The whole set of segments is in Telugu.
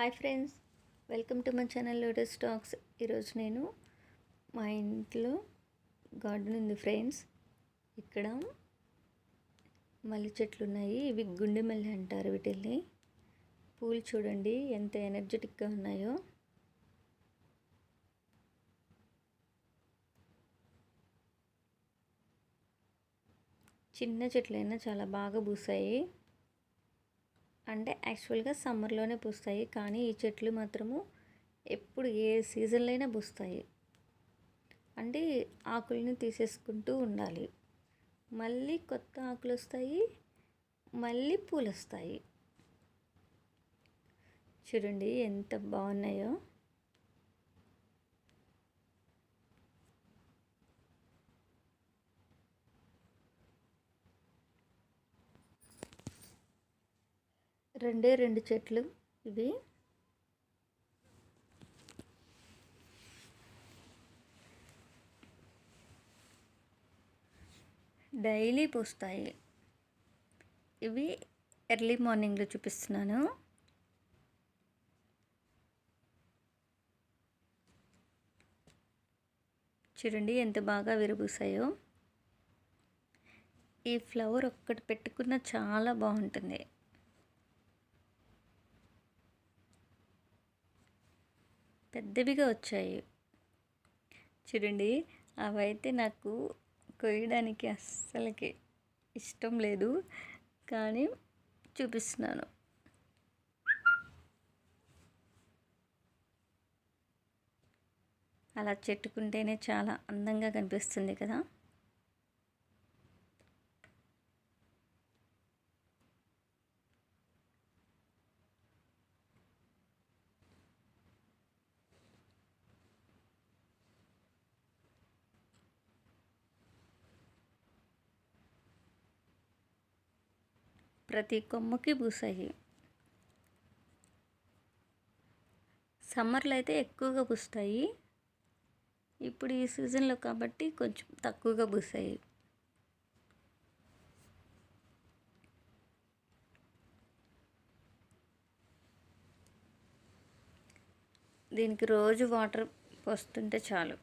Hi friends welcome to my channel Lotus Stacks ఈరోజు నేను మా ఇంట్లో గార్డెన్ ఉంది ఫ్రెండ్స్. ఇక్కడ మల్లె చెట్లు ఉన్నాయి. ఇవి గుండె మల్లె అంటారు వీటిల్ని. పూలు చూడండి ఎంత ఎనర్జెటిక్గా ఉన్నాయో. చిన్న చెట్లైనా చాలా బాగా పూసాయి. అంటే యాక్చువల్గా సమ్మర్లోనే పూస్తాయి. కానీ ఈ చెట్లు మాత్రము ఎప్పుడు ఏ సీజన్లో అయినా పూస్తాయి. అంటే ఆకుల్ని తీసేసుకుంటూ ఉండాలి. మళ్ళీ కొత్త ఆకులు వస్తాయి మళ్ళీ పూలు వస్తాయి చూడండి ఎంత బాగున్నాయో. రెండే రెండు చెట్లు ఇవి. డైలీ పూస్తాయి. ఇవి ఎర్లీ మార్నింగ్లో చూపిస్తున్నాను. చూడండి ఎంత బాగా విరబూసాయో. ఈ ఫ్లవర్ ఒక్కటి పెట్టుకున్న చాలా బాగుంటుంది. పెద్దవిగా వచ్చాయి. చూడండి అవైతే నాకు కొయ్యడానికి అస్సలకి ఇష్టం లేదు. కానీ చూపిస్తున్నాను. అలా చెట్టుకుంటేనే చాలా అందంగా కనిపిస్తుంది కదా? ప్రతి కొమ్మకి పూసాయి సమ్మర్లో అయితే ఎక్కువగా పూస్తాయి ఇప్పుడు ఈ సీజన్లో కాబట్టి కొంచెం తక్కువగా పూసాయి దీనికి రోజు వాటర్ పోస్తుంటే చాలు.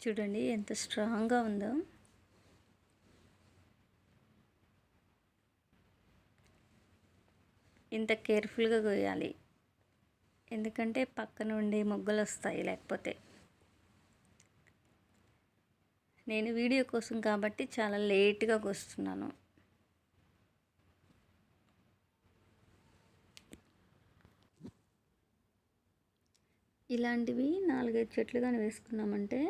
చూడండి ఎంత స్ట్రాంగ్గా ఉందో. ఇంత కేర్ఫుల్గా కొయ్యాలి ఎందుకంటే పక్క నుండి మొగ్గలు వస్తాయి లేకపోతే. నేను వీడియో కోసం కాబట్టి చాలా లేట్గా కోస్తున్నాను ఇలాంటివి నాలుగైదు చెట్లు కానీ వేసుకున్నామంటే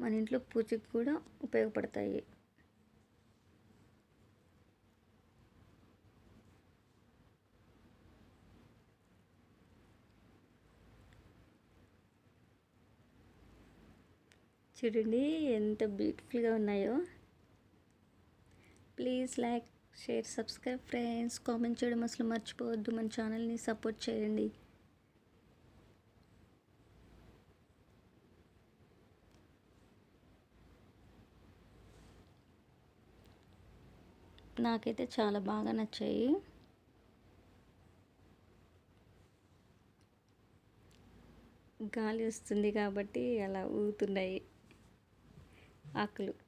మన ఇంట్లో పూజకి కూడా ఉపయోగపడతాయి. చూడండి ఎంత బ్యూటిఫుల్గా ఉన్నాయో. Please like share subscribe friends comment చేయడం అసలు మర్చిపోవద్దు. మన ఛానల్ని సపోర్ట్ చేయండి. నాకైతే చాలా బాగా నచ్చాయి. గాలి వస్తుంది కాబట్టి అలా ఊగుతున్నాయి ఆకులు.